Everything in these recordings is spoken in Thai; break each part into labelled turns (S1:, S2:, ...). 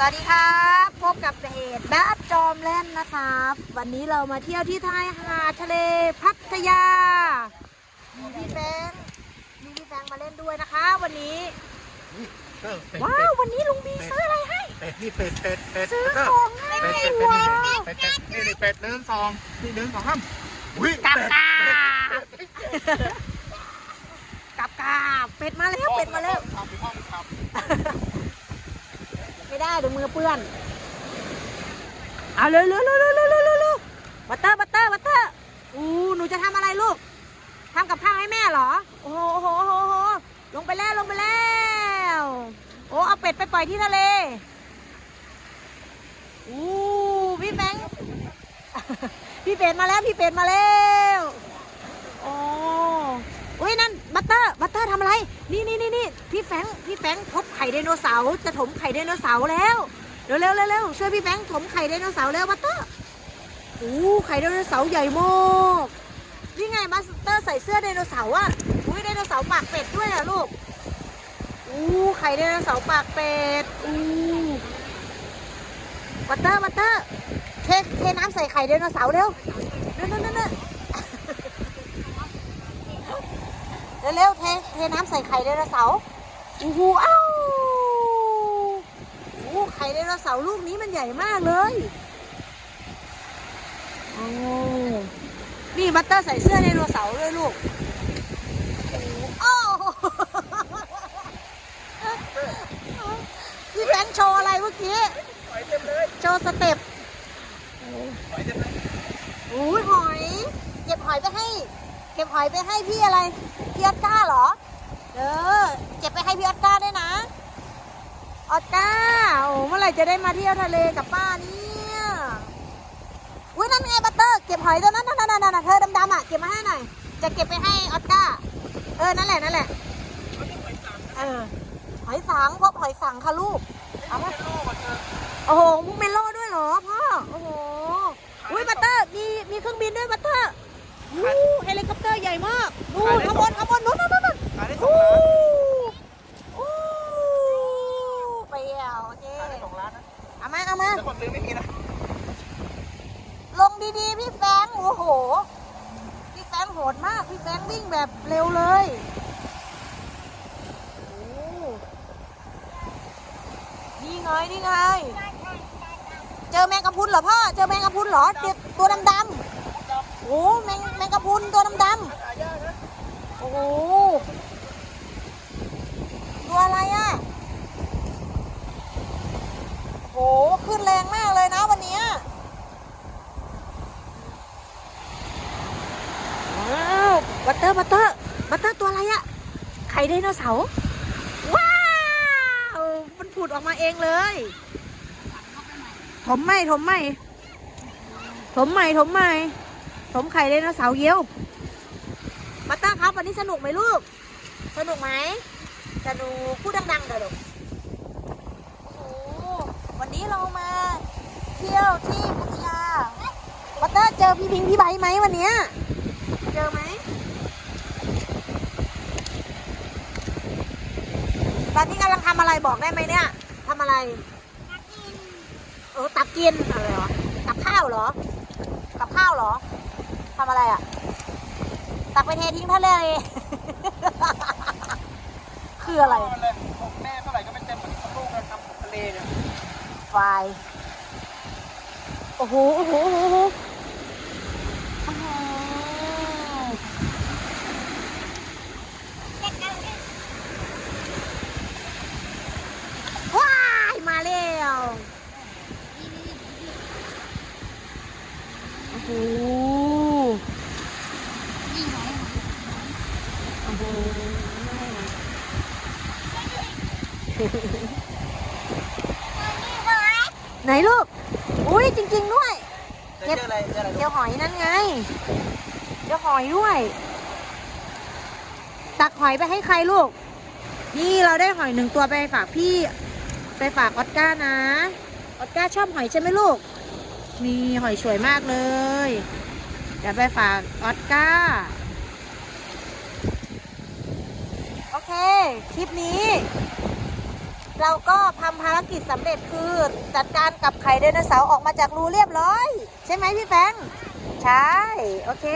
S1: สวัสดีครับพบกับเพจแบดจอมเล่นนะครับ วันนี้เรามาเที่ยวที่ท้ายหาดทะเลพัทยา มีพี่แฟงมีพี่แฟงมาเล่นด้วยนะคะ วันนี้
S2: เออเป็ด
S1: ว้าววันนี้ลุงบีซื้ออะไรให้
S2: เป็ดนี่เป็ดเป็ดเป็ด
S1: ซื้อ
S2: เออ
S1: ของให้
S2: เป็ดเป็ดเป็ด
S1: ว้า
S2: นี่
S1: ว
S2: เป็ดเป็ดนี่นี่เป็ดเนื้อสองนี่เนื้อสองห้ามอุ้ย
S1: กับ
S2: เป็ด
S1: กากับกาเป็ดมาแล้วเป็ดมาแล้ว
S2: ทำห้องท
S1: ไม่ได้เดี๋ยวมือเปื้อน เอาเร็ลูกลูกร็วเร็วเร็บัตเตอร์บัตเตอร์บัตเตอร์อู้หนูจะทำอะไรลูกทำกับข้าวให้แม่เหรอ โอ้โหโอ้โหโอ้โหลงไปแล้วลงไปแล้ว โอ้เอาเป็ดไปปล่อยที่ทะเลอู้พี่แบงพี่เป็ดมาแล้วพี่เป็ดมาแล้วโอ้อุ้ยนั่น บัตเตอร์บัตเตอร์ทำอะไร นี่นี่นี่นี่พี่แฟงพี่แฟงพบไข่ไดโนเสาร์จะถมไข่ไดโนเสาร์แล้วเร็วเร็วเร็วเร็วช่วยพี่แฟงถมไข่ไดโนเสาร์แล้วบัตเตอร์โอ้ไข่ไดโนเสาร์ใหญ่มากนี่ไงบัตเตอร์ใส่เสื้อไดโนเสาร์อะอุ้ยไดโนเสาร์ปากเป็ดด้วยอะลูกอู้ไข่ไดโนเสาร์ปากเป็ดอู้บัตเตอร์บัตเตอร์เทเทน้ำใส่ไข่ไดโนเสาร์เร็วนั่นนั่นนั่นนั่น เร็วๆเทเทน้ำใส่ไข่ไดโนเสาร์โอ้โหอ้าวโอ้ไข่ไดโนเสาร์ลูกนี้มันใหญ่มากเลยโอ้นี่บัตเตอร์ใส่เสื้อไดโนเสาร์ด้วยลูกโอ้โหพี่แบงค์โชว์อะไรเมื่อกี้
S2: หอยเต็มเลย
S1: โชว์สเต็ป
S2: หอยเต็มเลย
S1: โอ้ยหอย เก็บหอยไปให้ เก็บหอยไปให้พี่อะไร พี่ออสการ์เหรอ เออเก็บไปให้พี่ออสการ์ด้วยนะออสการ์โอ้เมื่อไหร่จะได้มาเที่ยวทะเลกับป้าเนี่ยอุ้ยนั่นไงบัตเตอร์เก็บหอยตัวนั้นนั่นนั่นนั่นเธอดำๆอะเก็บมาให้หน่อยจะเก็บไปให้ออสการ์เออนั่นแหละนั่นแหละเออหอยสังพบหอยสังค่ะลูกเอาโอ้โหมุกเมโล่ด้วยเหรอพ่อโอ้โหอุ้ยบัตเตอร์มีมีเครื่องบินด้วยบัตเตอร์อู้เฮลิคอปเตอร์ใหญ่มากนู่นข้าง บนข้างบนนู้นนู้นนู้น
S2: ขายได้สอง
S1: อู้
S2: ล้าน
S1: อู้ไปแล้วโอเค
S2: ขายได้สองล้านนะ
S1: เอามาเอามา
S2: แต่คนซื้อไม่มีนะ
S1: ลงดีๆ พี่แฟงโอ้โห พี่แฟงโหดมาก พี่แฟงวิ่งแบบเร็วเลยโอ้นี่ไงนี่ไง เจอแมงกะพรุนเหรอพ่อ เจอแมงกะพรุนเหรอเจอตัวดำๆโอ้แมงแมงกะพรุนตัวดำๆโอ้โหตัวอะไรอะ โอ้โห ขึ้นแรงมากเลยนะวันเนี้ย ว้าวบั ตเตอร์บัตเตอร์บัตเตอร์ตัวอะไรอะไข่ไดโนเสาร์ว้าว มันผุดออกมาเองเลยถมไหมถมไหมถมไหมถมไหมถมไข่ไดโนเสาร์เยี่ยวบัตเตอร์ครับวันนี้สนุกไหมลูก สนุกไหมสนุกพูดดังๆเดี๋ยวลูกโอ้โหวันนี้เรามาเที่ยวที่พัทยาบัตเตอร์เจอพี่พิงค์พี่ไบไหมวันเนี้ยเจอไหม ตอนนี้กำลังทำอะไรบอกได้ไหมเนี่ยทำอะไรเออตักกินอะไรเหรอกับข้าวเหรอ กับข้าวเหรอทำอะไรอะ ตักไปเททิ้งทะเลคืออะไร
S2: มันเลยของแม่เท่าไหร่ก็ไม่เต็มเหมือนลูกเราทำของทะเลเนี่ย
S1: ไฟโอ้โหโอ้โหโอ้โหโอ้โหว้ายมาแล้ว โอ้ไหนลูก อุ้ยจริง ๆ ด้วย
S2: เจออะไรเจออะไร
S1: เจอหอยนั่นไงเจอหอยด้วย ตักหอยไปให้ใครลูก นี่เราได้หอยหนึ่งตัวไปฝากพี่ ไปฝากออสการ์นะ ออสการ์ชอบหอยใช่ไหมลูก นี่หอยสวยมากเลย เดี๋ยวไปฝากออสการ์โอเค คลิปนี้ เราก็ทำภารกิจสำเร็จคือจัดการกับไข่ไดโนเสาร์ออกมาจากรูเรียบร้อย ใช่ไหมพี่แฟงใช่ โอเค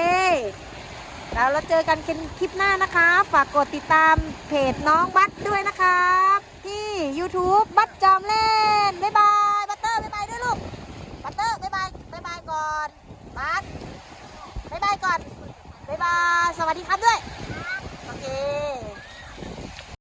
S1: แล้วเราเจอกันคลิปหน้านะคะ ฝากกดติดตามเพจน้องบัตด้วยนะครับ ที่ YouTube บัตจอมเล่น บ๊ายบาย